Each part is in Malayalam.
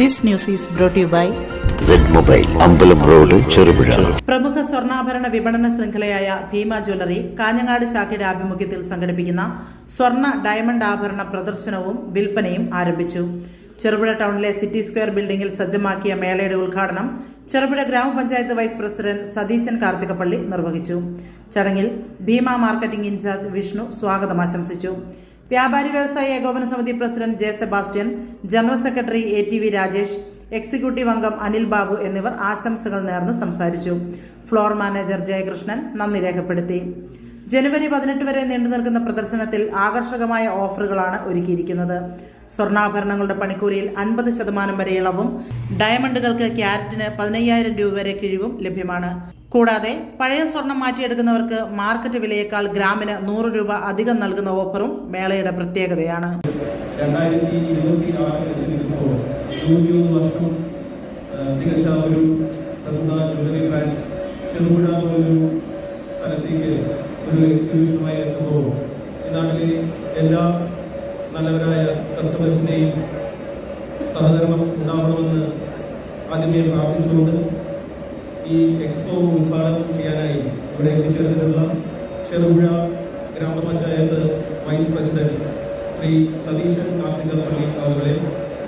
This news is brought you by Z mobile Ambalam road Cherupuzha പ്രമുഖ സ്വർണാഭരണ വിപണന ശൃംഖലയായ ഭീമ ജ്വല്ലറി കാഞ്ഞങ്ങാട് ശാഖയുടെ ആഭിമുഖ്യത്തിൽ സംഘടിപ്പിക്കുന്ന സ്വർണ ഡയമണ്ട് ആഭരണ പ്രദർശനവും വിൽപ്പനയും ആരംഭിച്ചു. ചെറുപുഴ ടൗണിലെ സിറ്റി സ്ക്വയർ ബിൽഡിംഗിൽ സജ്ജമാക്കിയ മേളയുടെ ഉദ്ഘാടനം ചെറുപുഴ ഗ്രാമപഞ്ചായത്ത് വൈസ് പ്രസിഡന്റ് സതീശൻ കാർത്തികപ്പള്ളി നിർവഹിച്ചു. ചടങ്ങിൽ ഭീമ മാർക്കറ്റിംഗ് ഇൻചാർജ് വിഷ്ണു സ്വാഗതം ആശംസിച്ചു. വ്യാപാരി വ്യവസായ ഏകോപന സമിതി president J Sebastian general secretary A T V Rajesh executive അംഗം അനിൽ ബാബു എന്നിവർ ആശംസകൾ നേർന്ന് സംസാരിച്ചു. ഫ്ലോർ മാനേജർ ജയകൃഷ്ണൻ നന്ദി രേഖപ്പെടുത്തി. ജനുവരി പതിനെട്ട് വരെ നീണ്ടു നിൽക്കുന്ന പ്രദർശനത്തിൽ ആകർഷകമായ ഓഫറുകളാണ് ഒരുക്കിയിരിക്കുന്നത്. സ്വർണാഭരണങ്ങളുടെ പണിക്കൂലിയിൽ അൻപത് ശതമാനം വരെ ഇളവും ഡയമണ്ടുകൾക്ക് ക്യാരറ്റിന് പതിനയ്യായിരം രൂപ വരെ കിഴിവും ലഭ്യമാണ്. കൂടാതെ പഴയ സ്വർണം മാറ്റിയെടുക്കുന്നവർക്ക് മാർക്കറ്റ് വിലയേക്കാൾ ഗ്രാമിന് നൂറ് രൂപ അധികം നൽകുന്ന ഓഫറും മേളയുടെ പ്രത്യേകതയാണ്. വർഷം തികച്ച ഒരു ഒരു ഒരു എല്ലാ നല്ലവരായ കസ്റ്റമേഴ്സിന്റെയും സഹകരണം ഉണ്ടാകണമെന്ന് ആദ്യമേ പ്രാർത്ഥിച്ചുകൊണ്ട് ഈ എക്സ്പോ ഉദ്ഘാടനം ചെയ്യാനായി ഇവിടെ എത്തിച്ചേർന്നിട്ടുള്ള ചെറുപുഴ ഗ്രാമപഞ്ചായത്ത് വൈസ് പ്രസിഡന്റ് ശ്രീ സതീശൻ കാർത്തികപ്പള്ളി അവരെ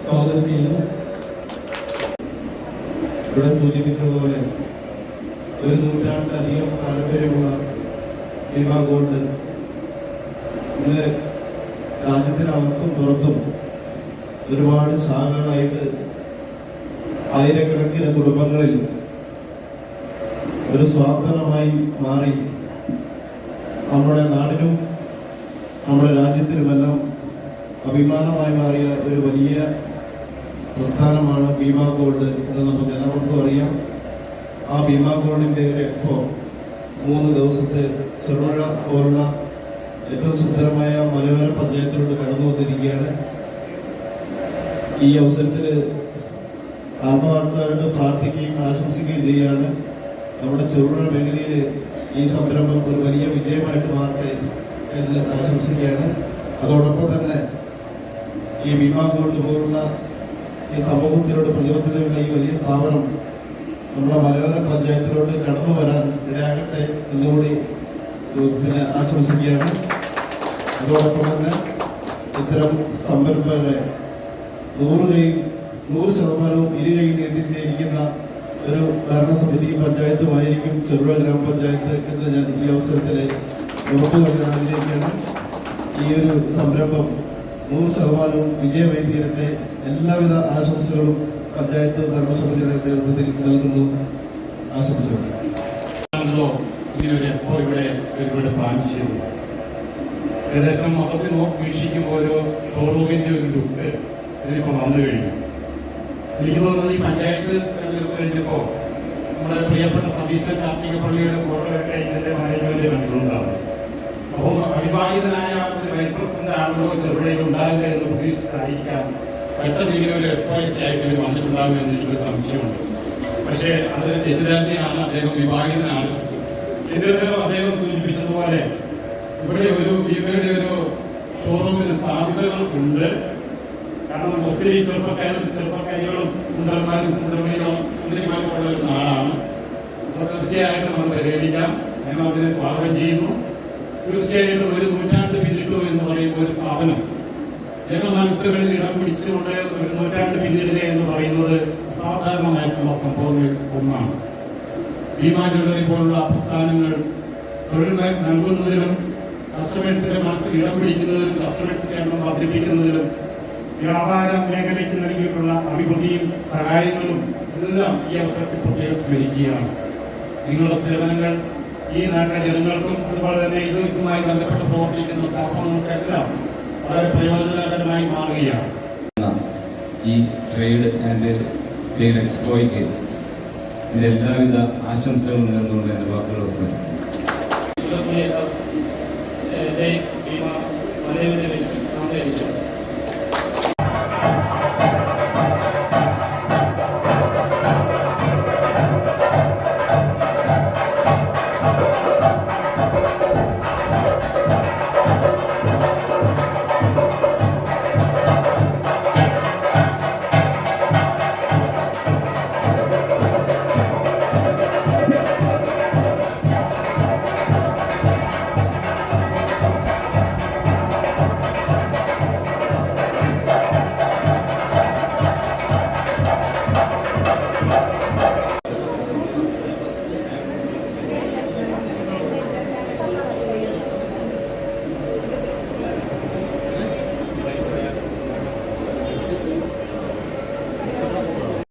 സ്വാഗതം ചെയ്യുന്നു. ഇവിടെ സൂചിപ്പിച്ചതുപോലെ ഒരു നൂറ്റാണ്ടിലധികം താല്പര്യമുള്ള വിഭാഗമുണ്ട്. ഇന്ന് രാജ്യത്തിനകത്തും പുറത്തും ഒരുപാട് ശാഖകളായിട്ട് ആയിരക്കണക്കിന് കുടുംബങ്ങളിൽ ഒരു സ്വാതന്ത്ര്യമായി മാറി. നമ്മുടെ നാടിനും നമ്മുടെ രാജ്യത്തിനുമെല്ലാം അഭിമാനമായി മാറിയ ഒരു വലിയ പ്രസ്ഥാനമാണ് ഭീമ ഗോൾഡ് എന്ന് നമുക്ക് എല്ലാവർക്കും അറിയാം. ആ ഭീമ ഗോൾഡിന്റെ ഒരു എക്സ്പോ മൂന്ന് ദിവസത്തെ ചെറുപുഴ പോലുള്ള ഏറ്റവും സുന്ദരമായ മലയോര പഞ്ചായത്തിലൂടെ കടന്നു വന്നിരിക്കുകയാണ് ഈ അവസരത്തിൽ ആത്മാർത്ഥമായിട്ട് പ്രാർത്ഥിക്കുകയും ആശംസിക്കുകയും ചെയ്യുകയാണ്. നമ്മുടെ ചെറുപുഴ മേഖലയിൽ ഈ സംരംഭം ഒരു വലിയ വിജയമായിട്ട് മാറട്ടെ എന്ന് ആശംസിക്കുകയാണ്. അതോടൊപ്പം തന്നെ ഈ ഭീമ ഗോൾഡ് പോലുള്ള ഈ സമൂഹത്തിലൂടെ പ്രതിബദ്ധതയുള്ള ഈ വലിയ സ്ഥാപനം നമ്മുടെ മലയോര പഞ്ചായത്തിലോട്ട് കടന്നു വരാൻ ഇടയാകട്ടെ എന്നുകൂടി പിന്നെ ആശംസിക്കുകയാണ്. അതോടൊപ്പം തന്നെ ഇത്തരം സംരംഭങ്ങളെ നൂറ് കൈ നൂറ് ശതമാനവും ഇരു കൈ നീട്ടി സ്വീകരിക്കുന്ന ഒരു ഭരണസമിതി പഞ്ചായത്തുമായിരിക്കും ചെറുപുഴ ഗ്രാമപഞ്ചായത്ത് എന്ന് ഞാൻ ഈ അവസരത്തിൽ ഉറപ്പ് നൽകാൻ ആഗ്രഹിക്കുകയാണ്. ഈ ഒരു സംരംഭം നൂറ് ശതമാനവും വിജയമായി തീരട്ടെ എല്ലാവിധ ആശംസകളും പഞ്ചായത്ത് ഭരണസമിതിയുടെ നേതൃത്വത്തിൽ നൽകുന്നു. ആശംസകൾ. ഇങ്ങനെ ഒരു എക്സ്പോ ഏകദേശം മൊത്തത്തിൽ വീക്ഷിക്കുമ്പോൾ ഒരു ഷോറൂമിന്റെ ഒരു ലുക്ക് ഇതിനിപ്പോൾ വന്നു കഴിഞ്ഞു. എനിക്ക് തോന്നുന്നത് ഈ പഞ്ചായത്ത് തെരഞ്ഞെടുപ്പ് കഴിഞ്ഞപ്പോൾ നമ്മുടെ പ്രിയപ്പെട്ട സതീശൻ കാർത്തിക പള്ളിയുടെ ഫോട്ടോയൊക്കെ ഇതിന്റെ മാനേജ്മെന്റ് കണ്ടിട്ടുണ്ടാവും. അപ്പോൾ അവിവാഹിതനായ ഒരു വൈസ് പ്രസിഡന്റ് ആണല്ലോ ചെറുപുഴയിൽ ഉണ്ടാകില്ല എന്ന് പ്രതീക്ഷിച്ചായിരിക്കാം പെട്ടെന്ന് ഇങ്ങനെ ഒരു എക്സ്പോയൊക്കെ ആയിട്ട് ഇവർ വന്നിട്ടുണ്ടാകും എന്ന് എനിക്കൊരു സംശയമുണ്ട്. പക്ഷേ അത് തെറ്റിദ്ധാരണയാണ് അദ്ദേഹം വിവാഹിതനാണ്. എന്നിരുന്നാലും അദ്ദേഹം സൂചിപ്പിച്ചതുപോലെ ഇവിടെ ഒരു ഭീമയുടെ ഒരു ഷോറൂമിന് സാധ്യതകൾ ഉണ്ട് കാരണം ഒത്തിരി ചെറുപ്പക്കാരും ചെറുപ്പക്കാരികളും സുന്ദരന്മാരും സുന്ദരമണികളും സുന്ദരിമാരും ഒരു നാടാണ്. അപ്പോൾ തീർച്ചയായിട്ടും നമ്മൾ പരിഗണിക്കാം ഞങ്ങൾ അതിനെ സ്വാഗതം ചെയ്യുന്നു. തീർച്ചയായിട്ടും ഒരു നൂറ്റാണ്ട് പിന്നിട്ടു എന്ന് പറയുന്ന ഒരു സ്ഥാപനം. ജനമനസ്സുകളിൽ ഇടം പിടിച്ചുകൊണ്ട് ഒരു നൂറ്റാണ്ട് പിന്നിടുക എന്ന് പറയുന്നത് സാധാരണമായിട്ടുള്ള സംഭവങ്ങളിൽ ഒന്നാണ്. ഭീമാ ജ്വല്ലറി പോലുള്ള പ്രസ്ഥാനങ്ങൾ തൊഴിൽ നൽകുന്നതിലും കസ്റ്റമേഴ്സിന്റെ മനസ്സിൽ ഇടം പിടിക്കുന്നതിലും കസ്റ്റമേഴ്സിന്റെ എണ്ണം വർദ്ധിപ്പിക്കുന്നതിലും വ്യാപാര മേഖലയ്ക്ക് നൽകിയിട്ടുള്ള അഭിവൃദ്ധിയും സഹായങ്ങളും എല്ലാം ഈ അവസരത്തിൽ പ്രത്യേകം സ്മരിക്കുകയാണ് നിങ്ങളുടെ സേവനങ്ങൾ ഈ നാട്ടിലെ ജനങ്ങൾക്കും അതുപോലെ തന്നെ ഇതുമായി ബന്ധപ്പെട്ട് പ്രവർത്തിക്കുന്ന സ്ഥാപനങ്ങൾക്കെല്ലാം വളരെ പ്രയോജനകരമായി മാറുകയാണ്. ഈ ട്രേഡ് ആൻഡ് സെയിൽ എക്സ്പോയ്ക്ക് എല്ലാവിധ ആശംസകളും നേർന്നുകൊണ്ട് എന്റെ വാക്കുകൾ അവസരം നിലവിൽ നാം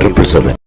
triple seven